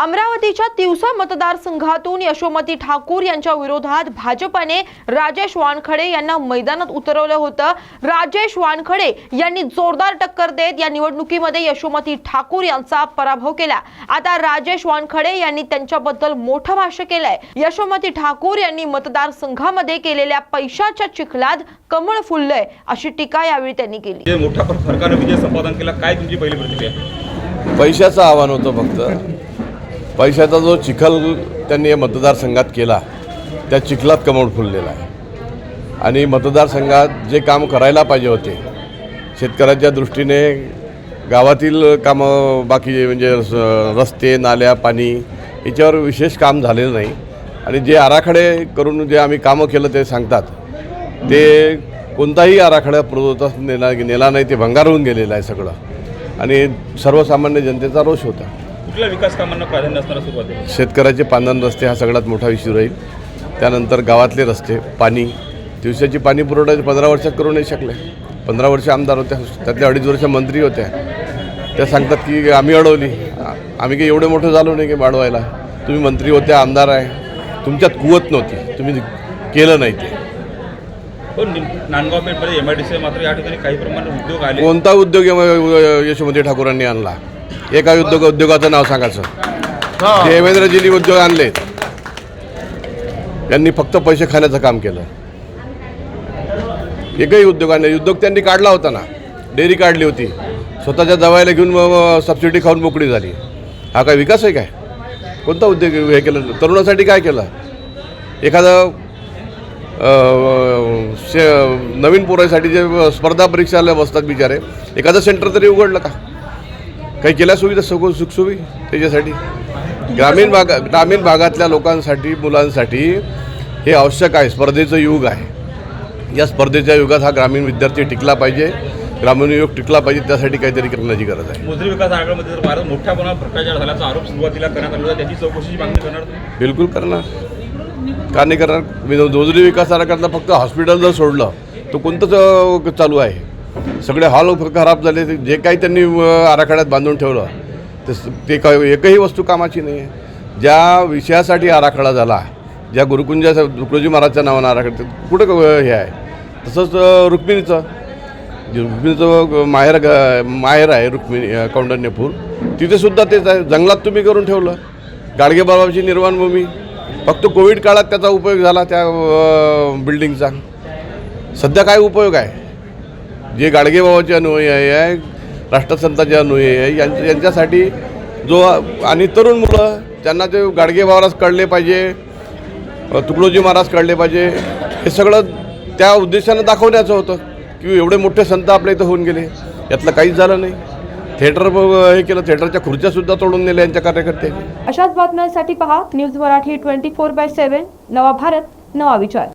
अमरावतीच्या तिवसा मतदारसंघातून यशोमती ठाकूर यांच्या विरोधात भाजपने राजेश वानखडे यांना मैदानात उतरवलं होतं. राजेश वानखडे यांनी जोरदार टक्कर देत या निवडणुकीमध्ये यशोमती ठाकूर यांचा पराभव केला. आता राजेश वानखडे यांनी त्यांच्याबद्दल मोठं भाष्य केलंय. यशोमती ठाकूर यांनी मतदारसंघामध्ये केलेल्या पैशाच्या चिखलात कमळ फुललंय अशी टीका यावेळी त्यांनी केली. मोठ्या फर- फरकानं विजय संपादन केला काय तुमची पहिली प्रतिक्रिया? पैशाचं आव्हान होतं फक्त. पैशाचा जो चिखल त्यांनी या मतदारसंघात केला त्या चिखलात कमळ फुललेला आहे. आणि मतदारसंघात जे काम करायला पाहिजे होते शेतकऱ्याच्या दृष्टीने गावातील कामं बाकी म्हणजे रस्ते नाल्या पाणी याच्यावर विशेष काम झालेलं नाही. आणि जे आराखडे करून जे आम्ही कामं केलं ते सांगतात ते कोणताही आराखडा पूर्वतच नेला नेला नाही ते भंगार होऊन गेलेलं आहे सगळं. आणि सर्वसामान्य जनतेचा रोष होता. कुठल्या विकास कामांना प्राधान्य असणारा सुरुवातीला शेतकऱ्याचे पांदन रस्ते हा सगळ्यात मोठा इश्यू राहील. त्यानंतर गावातले रस्ते पाणी. दिवसाची पाणी पुरवठा पंधरा वर्षात करू नाही शकले. पंधरा वर्ष आमदार होत्या त्यातल्या अडीच वर्ष मंत्री होत्या. त्या सांगतात की आम्ही अडवली. आम्ही काही एवढे मोठं झालो नाही की वाढवायला. तुम्ही मंत्री होत्या आमदार आहे. तुमच्यात कुवत नव्हती. तुम्ही केलं नाही ते. पण नांदगाव पेठमध्ये एम आय डी सी मात्र या ठिकाणी काही प्रमाणात उद्योग आले. कोणता उद्योग यशोमती ठाकूरांनी आणला? एका उद्योग उद्योगाचं नाव सांगायचं देवेंद्रजींनी उद्योग आणले. त्यांनी फक्त पैसे खाण्याचं काम केलं. एकही उद्योगाने उद्योग त्यांनी काढला होता ना. डेअरी काढली होती. स्वतःच्या दवायला घेऊन सबसिडी खाऊन मोकळी झाली. हा काय विकास आहे काय? कोणता उद्योग हे केलं? तरुणासाठी काय केलं? एखादं शे नवीन पोरासाठी जे स्पर्धा परीक्षाला बसतात बिचारे. एखादं सेंटर तरी उघडलं का? काही केल्या सुविधा सगळं सुखसुवी त्याच्यासाठी. ग्रामीण भागा ग्रामीण भागातल्या लोकांसाठी मुलांसाठी हे आवश्यक आहे. स्पर्धेचं युग आहे. या स्पर्धेच्या युगात हा ग्रामीण विद्यार्थी टिकला पाहिजे. ग्रामीण युग टिकला पाहिजे त्यासाठी काहीतरी करण्याची गरज आहे. मोजरी विकास आयोगामध्ये जर भारत मोठ्या प्रमाणात भ्रष्टाचार झाल्याचा आरोप सुरुवातीला करण्यात आला होता. त्याची चौकशीची मागणी करणार तुम्ही? बिलकुल करणार. का नाही करणार? मी जोजरी विकास आराखड्यातलं फक्त हॉस्पिटल जर सोडलं तर कोणतंच चालू आहे. सगळे हॉल खराब झाले जे काही त्यांनी आराखड्यात बांधून ठेवलं ते ते काय एकही वस्तू कामाची नाही आहे ज्या विषयासाठी आराखडा झाला ज्या गुरुकुंजा तुकडोजी महाराजच्या नावानं आराखडा कुठं हे आहे? तसंच रुक्मिणीचं. जे रुक्मिणीचं माहेर ग- माहेर आहे रुक्मिणी कौंडण्यपूर. तिथेसुद्धा तेच आहे जंगलात तुम्ही करून ठेवलं. गाडगे बाबाची निर्वाणभूमी. फक्त कोविड काळात त्याचा उपयोग झाला त्या बिल्डिंगचा सध्या काय उपयोग आहे? जे गाडगेबाबाचे अनुयायी आहे राष्ट्रसंतांचे अनुयायी आहे यांच्या यांच्यासाठी जो आणि तरुण मुलं त्यांना ते गाडगे महाराज कळले पाहिजे तुकडोजी महाराज कळले पाहिजे हे सगळं त्या उद्देशानं दाखवण्याचं होतं की एवढे मोठे संत आपल्या इथं होऊन गेले. यातलं काहीच झालं नाही. थिएटर हे केलं थिएटरच्या खुर्च्यासुद्धा तोडून नेल्या यांच्या कार्यकर्त्यांनी. अशाच बातम्यांसाठी पहा news Marathi twenty four by seven नवा भारत नवा विचार.